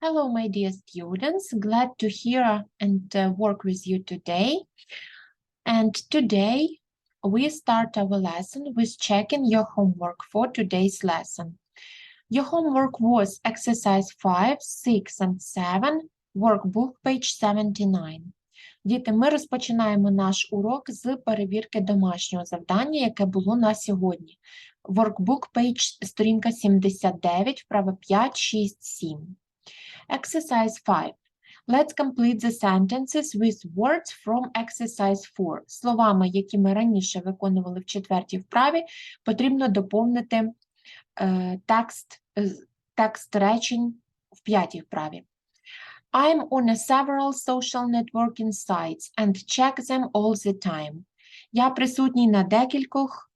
Hello, my dear students. Glad to hear and uh, work with you today. And today we start our lesson with checking your homework for today's lesson. Your homework was exercise 5, 6, and 7, workbook, page 79. Діти, ми розпочинаємо наш урок з перевірки домашнього завдання, яке було на сьогодні. Workbook, page, сторінка 79, вправа 5, 6, 7. Exercise 5. Let's complete the sentences with words from exercise 4. Словами, які ми раніше виконували в четвертій вправі, потрібно доповнити е, текст, е, текст речень в п'ятій вправі. I'm on a several social networking sites and check them all the time. Я присутній на декількох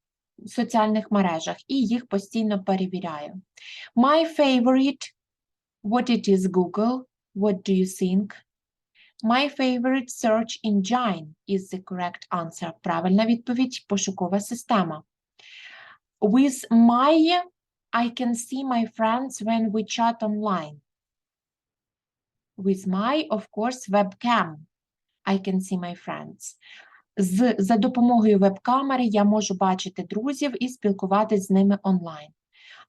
соціальних мережах і їх постійно перевіряю. My favorite What it is Google? What do you think? My favorite search engine is the correct answer. Правильна відповідь – пошукова система. With my, I can see my friends when we chat online. With my, of course, webcam, I can see my friends. З, за допомогою веб-камери я можу бачити друзів і спілкуватись з ними онлайн.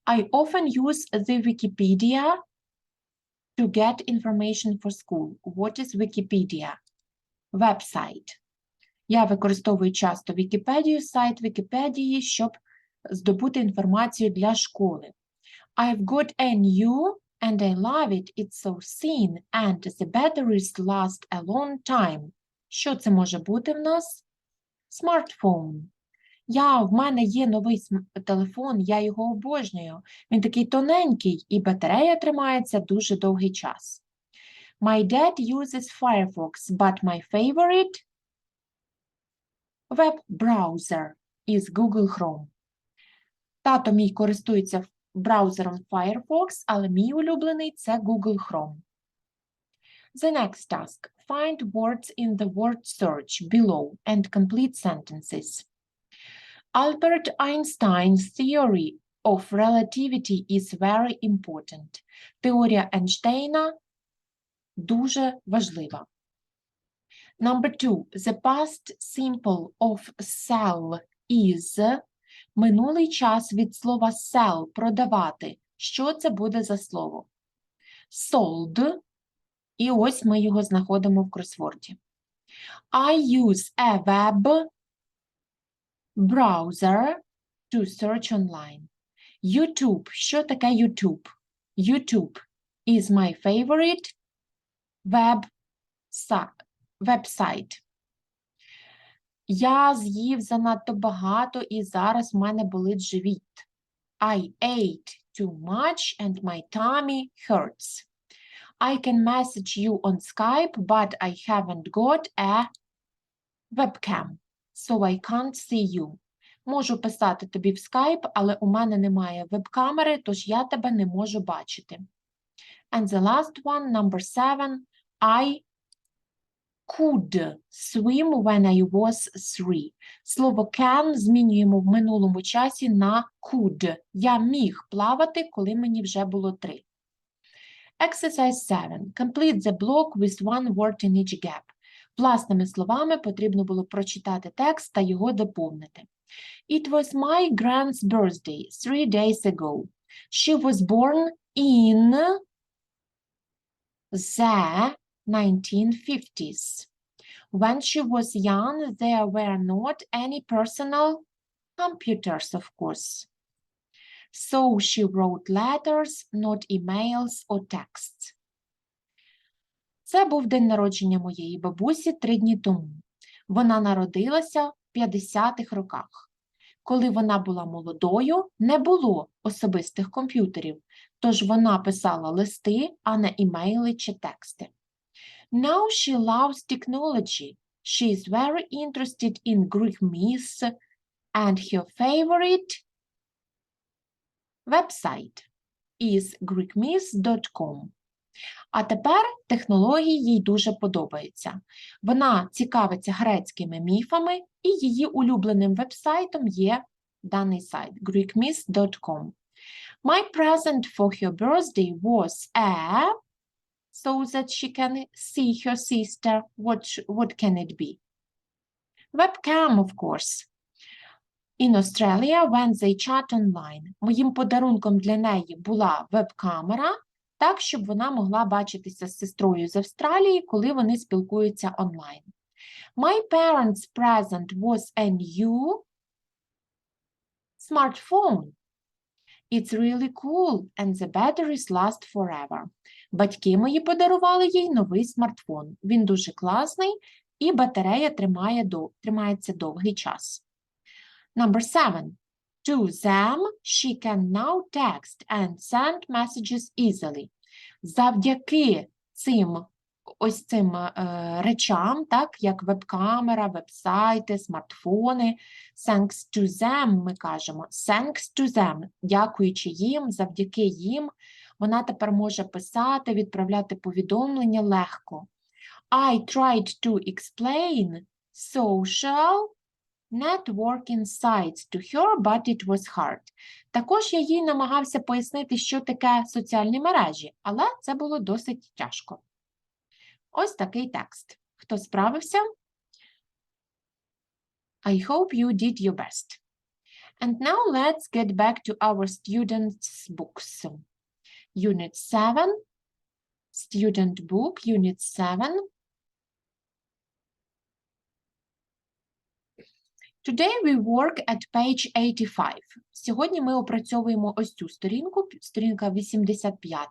I often use the Wikipedia to get information for school. What is Wikipedia? Веб-сайт. Я використовую часто Вікіпедію, сайт Вікіпедії, щоб здобути інформацію для школи. I've got a new and I love it. It's so thin and the batteries last a long time. Що це може бути в нас? Смартфон. Я, в мене є новий телефон, я його обожнюю. Він такий тоненький, і батарея тримається дуже довгий час. My dad uses Firefox, but my favorite web browser is Google Chrome. Тато мій користується браузером Firefox, але мій улюблений це Google Chrome. The next task. Find words in the word search below and complete sentences. Albert Einstein's theory of relativity is very important. Теорія Ейнштейна дуже важлива. Number two, the past simple of sell is минулий час від слова sell – продавати. Що це буде за слово? Sold. І ось ми його знаходимо в кросворді. I use a web browser to search online. YouTube. Що таке YouTube? YouTube is my favorite web website. Я з'їв занадто багато і зараз в мене болить живіт. I ate too much and my tummy hurts. I can message you on Skype, but I haven't got a webcam, so I can't see you. Можу писати тобі в Skype, але у мене немає веб-камери, тож я тебе не можу бачити. And the last one, number seven, I could swim when I was three. Слово can змінюємо в минулому часі на could. Я міг плавати, коли мені вже було три. Exercise 7. Complete the block with one word in each gap. Власними словами потрібно було прочитати текст та його доповнити. It was my grand's birthday three days ago. She was born in the 1950s. When she was young, there were not any personal computers, of course. So she wrote letters, not emails or texts. Це був день народження моєї бабусі три дні тому. Вона народилася в 50-х роках. Коли вона була молодою, не було особистих комп'ютерів, тож вона писала листи, а не імейли чи тексти. Now she loves technology. She is very interested in Greek myths and her favorite website is greekmyths.com. А тепер технології їй дуже подобаються. Вона цікавиться грецькими міфами, і її улюбленим вебсайтом є даний сайт greekmyths.com. My present for her birthday was a so that she can see her sister. What, what can it be? Webcam, of course. In Australia, when they chat online. Моїм подарунком для неї була веб-камера, так, щоб вона могла бачитися з сестрою з Австралії, коли вони спілкуються онлайн. My parents' present was a new smartphone. It's really cool and the batteries last forever. Батьки мої подарували їй новий смартфон. Він дуже класний і батарея тримає тримається довгий час. Number seven. To them, she can now text and send messages easily. Завдяки цим ось цим е, речам, так, як веб-камера, веб-сайти, смартфони, thanks to them, ми кажемо, thanks to them, дякуючи їм, завдяки їм, вона тепер може писати, відправляти повідомлення легко. I tried to explain social networking sites to her, but it was hard. Також я їй намагався пояснити, що таке соціальні мережі, але це було досить тяжко. Ось такий текст. Хто справився? I hope you did your best. And now let's get back to our students' books. Unit 7, student book, Unit 7. Today we work at page 85. Сьогодні ми опрацьовуємо ось цю сторінку, сторінка 85.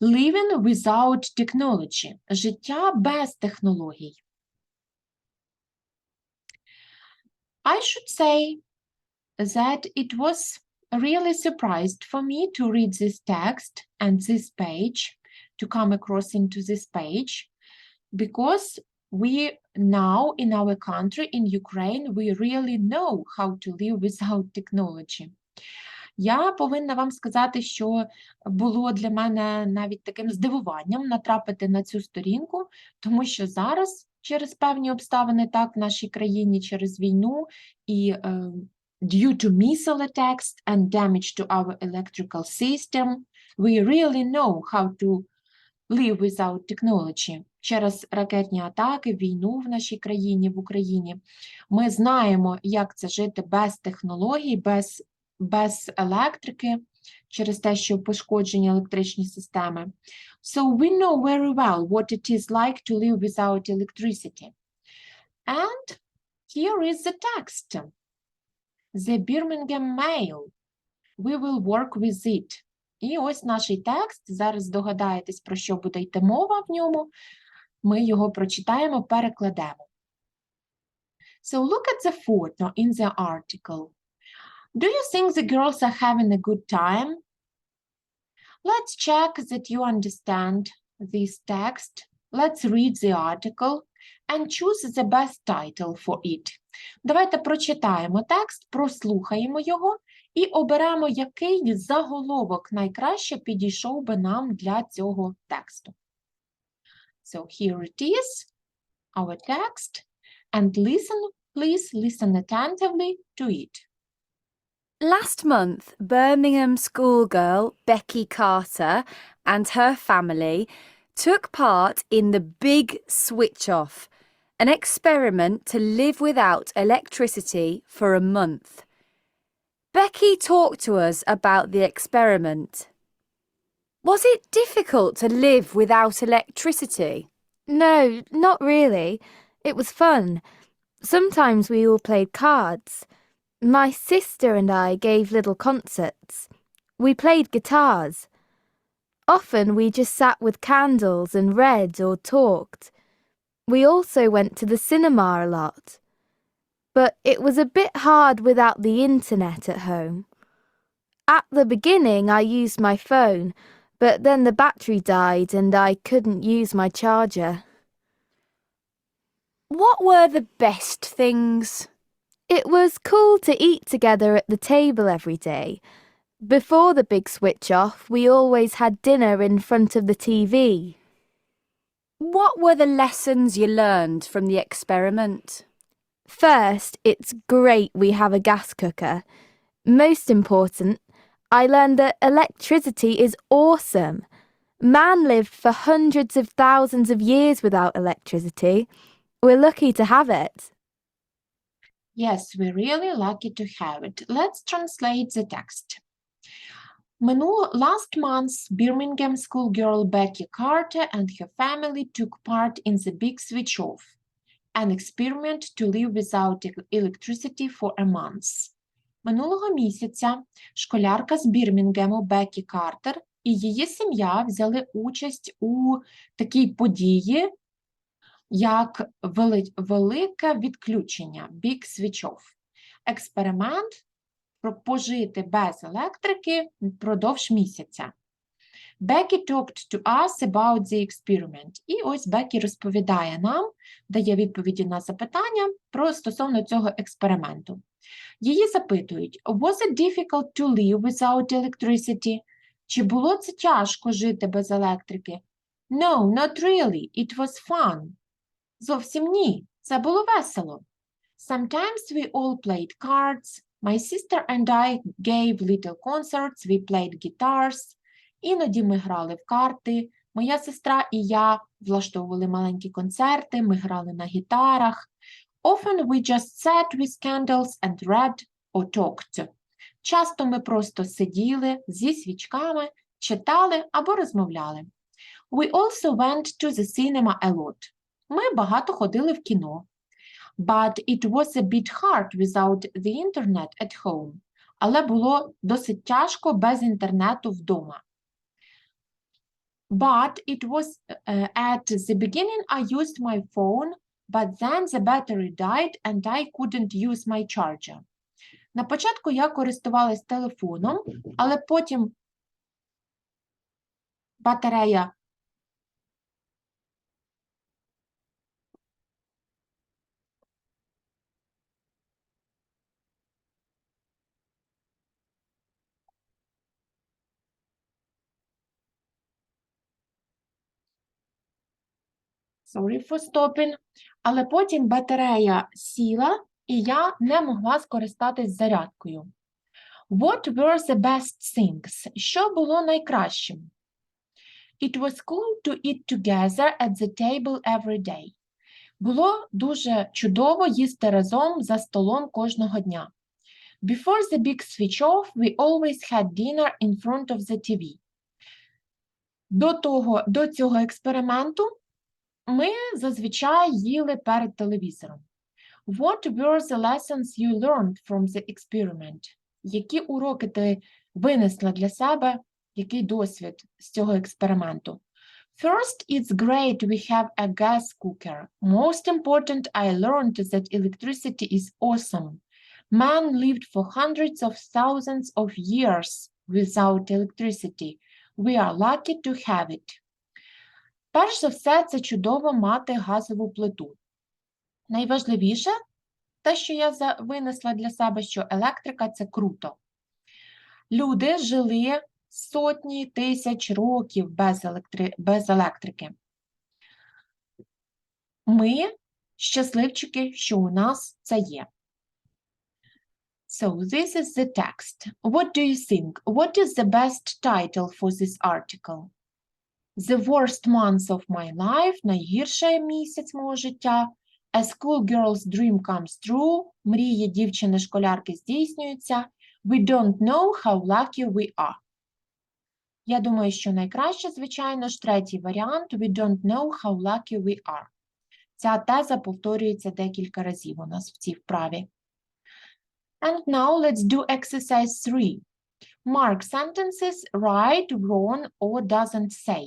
Living without technology. Життя без технологій. I should say that it was really surprised for me to read this text and this page, to come across into this page, because we now in our country, in Ukraine, we really know how to live without technology. Я повинна вам сказати, що було для мене навіть таким здивуванням натрапити на цю сторінку, тому що зараз через певні обставини так в нашій країні через війну і е, due to missile attacks and damage to our electrical system, we really know how to live without technology. Через ракетні атаки, війну в нашій країні, в Україні. Ми знаємо, як це жити без технологій, без, без електрики, через те, що пошкоджені електричні системи. So we know very well what it is like to live without electricity. And here is the text. The Birmingham Mail. We will work with it. І ось наш текст. Зараз здогадаєтесь, про що буде йти мова в ньому. Ми його прочитаємо, перекладемо. So look at the photo in the article. Do you think the girls are having a good time? Let's check that you understand this text. Let's read the article and choose the best title for it. Давайте прочитаємо текст, прослухаємо його і оберемо, який заголовок найкраще підійшов би нам для цього тексту. So here it is, our text, and listen, please listen attentively to it. Last month, Birmingham schoolgirl Becky Carter and her family took part in the Big Switch Off, an experiment to live without electricity for a month. Becky talked to us about the experiment. Was it difficult to live without electricity? No, not really. It was fun. Sometimes we all played cards. My sister and I gave little concerts. We played guitars. Often we just sat with candles and read or talked. We also went to the cinema a lot. But it was a bit hard without the internet at home. At the beginning, I used my phone, but then the battery died and I couldn't use my charger. What were the best things? It was cool to eat together at the table every day. Before the big switch off, we always had dinner in front of the TV. What were the lessons you learned from the experiment? First, it's great we have a gas cooker. Most important, I learned that electricity is awesome. Man lived for hundreds of thousands of years without electricity. We're lucky to have it. Yes, we're really lucky to have it. Let's translate the text. Minu- last month, Birmingham schoolgirl Becky Carter and her family took part in the big switch off, an experiment to live without e- electricity for a month. Минулого місяця школярка з Бірмінгему Бекі Картер і її сім'я взяли участь у такій події, як вели- велике відключення Big Switch Off. Експеримент пожити без електрики впродовж місяця. Becky talked to us about the experiment. І ось Бекі розповідає нам, дає відповіді на запитання про стосовно цього експерименту. Її запитують: Was it difficult to live without electricity? Чи було це тяжко жити без електрики? No, not really. It was fun. Зовсім ні. Це було весело. Sometimes we all played cards. My sister and I gave little concerts. We played guitars. Іноді ми грали в карти. Моя сестра і я влаштовували маленькі концерти, ми грали на гітарах. Often we just sat with candles and read or talked. Часто ми просто сиділи зі свічками, читали або розмовляли. We also went to the cinema a lot. Ми багато ходили в кіно. But it was a bit hard without the internet at home. Але було досить тяжко без інтернету вдома. But it was uh, at the beginning I used my phone, but then the battery died and I couldn't use my charger. На початку я користувалась телефоном, але потім батарея Sorry for stopping. Але потім батарея сіла, і я не могла скористатись зарядкою. What were the best things? Що було найкращим? It was cool to eat together at the table every day. Було дуже чудово їсти разом за столом кожного дня. Before the big switch off, we always had dinner in front of the TV. До того, до цього експерименту ми зазвичай їли перед телевізором. What were the lessons you learned from the experiment? Які уроки ти винесла для себе? Який досвід з цього експерименту? First, it's great we have a gas cooker. Most important, I learned that electricity is awesome. Man lived for hundreds of thousands of years without electricity. We are lucky to have it. Перш за все, це чудово мати газову плиту. Найважливіше, те, що я винесла для себе, що електрика це круто. Люди жили сотні тисяч років без, електри... без електрики. Ми щасливчики, що у нас це є. So, this is the text. What do you think? What is the best title for this article? The worst month of my life, найгірший місяць мого життя. A schoolgirl's dream comes true, мрії дівчини-школярки здійснюються. We don't know how lucky we are. Я думаю, що найкраще, звичайно ж, третій варіант. We don't know how lucky we are. Ця теза повторюється декілька разів у нас в цій вправі. And now let's do exercise 3. Mark sentences right, wrong or doesn't say.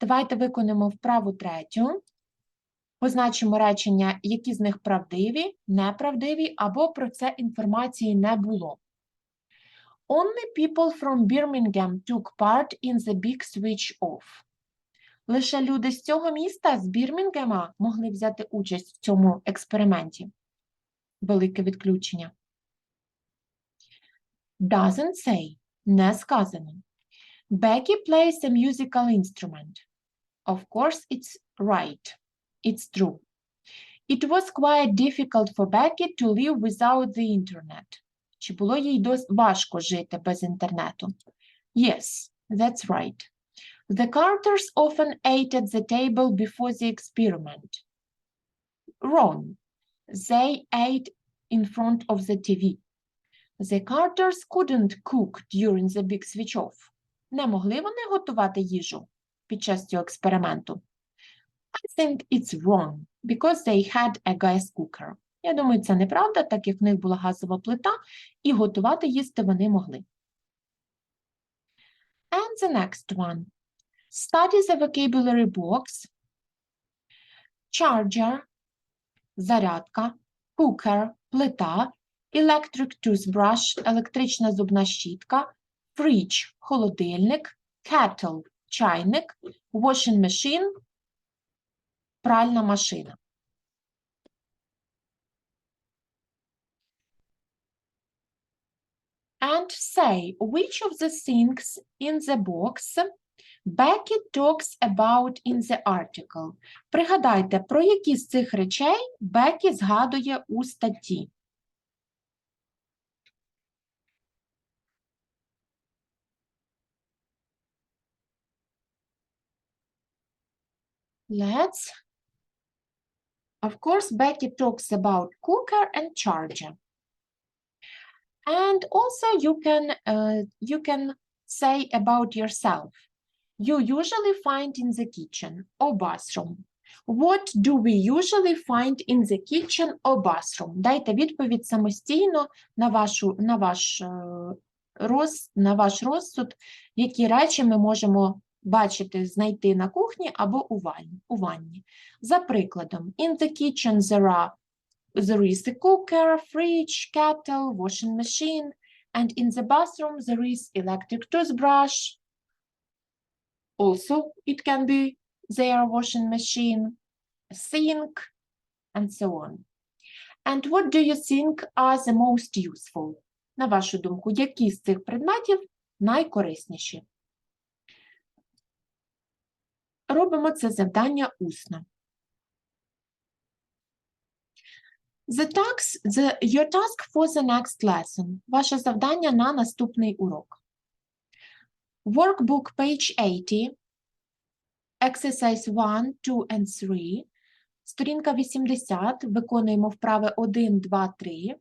Давайте виконаємо вправу третю. Позначимо речення, які з них правдиві, неправдиві, або про це інформації не було. Only people from Birmingham took part in the big switch off. Лише люди з цього міста, з Бірмінгема, могли взяти участь в цьому експерименті. Велике відключення. Doesn't say. Не сказано. Becky plays a musical instrument. Of course, it's right. It's true. It was quite difficult for Becky to live without the internet. Чи було їй дос важко жити без інтернету? Yes, that's right. The Carters often ate at the table before the experiment. Wrong. They ate in front of the TV. The Carters couldn't cook during the big switch off. Не могли вони готувати їжу під час цього експерименту. I think it's wrong, because they had a gas cooker. Я думаю, це неправда, так як в них була газова плита, і готувати їсти вони могли. And the next one. Study the vocabulary box. Charger – зарядка, cooker – плита, electric toothbrush – електрична зубна щітка, fridge – холодильник, kettle – чайник, washing machine – пральна машина. And say which of the things in the box Becky talks about in the article. Пригадайте, про які з цих речей Бекі згадує у статті. Let's. Of course, Becky talks about cooker and charger. And also you can uh, you can say about yourself. You usually find in the kitchen or bathroom. What do we usually find in the kitchen or bathroom? Дайте відповідь самостійно на вашу на ваш е, роз, на ваш розсуд, які речі ми можемо бачити, знайти на кухні або у ванні. За прикладом, in the kitchen there are there is a cooker, fridge, kettle, washing machine, and in the bathroom there is electric toothbrush. Also, it can be their washing machine, a sink, and so on. And what do you think are the most useful? На вашу думку, які з цих предметів найкорисніші? Робимо це завдання усно. The task, the, your task for the next lesson. Ваше завдання на наступний урок. Workbook page 80, exercise 1, 2 and 3. Сторінка 80, виконуємо вправи 1, 2, 3.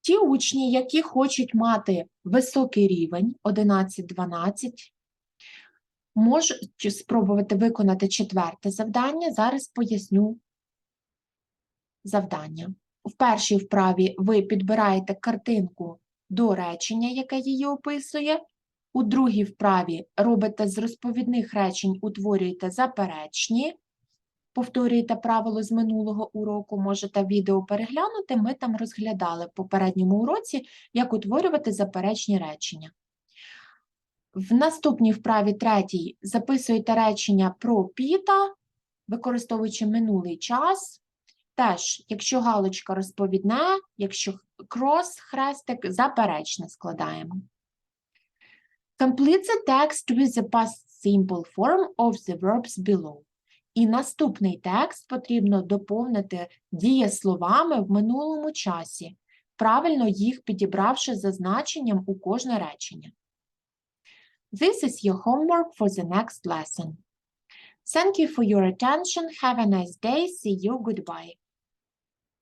Ті учні, які хочуть мати високий рівень 11-12, можуть спробувати виконати четверте завдання. Зараз поясню завдання. В першій вправі ви підбираєте картинку до речення, яке її описує. У другій вправі робите з розповідних речень, утворюєте заперечні, повторюєте правило з минулого уроку, можете відео переглянути, ми там розглядали в попередньому уроці, як утворювати заперечні речення. В наступній вправі третій записуєте речення про Піта, використовуючи минулий час. Теж, якщо галочка розповідне, якщо крос, хрестик, заперечне складаємо. Complete the text with the past simple form of the verbs below. І наступний текст потрібно доповнити дієсловами в минулому часі, правильно їх підібравши за значенням у кожне речення. This is your homework for the next lesson. Thank you for your attention. Have a nice day. See you. Goodbye.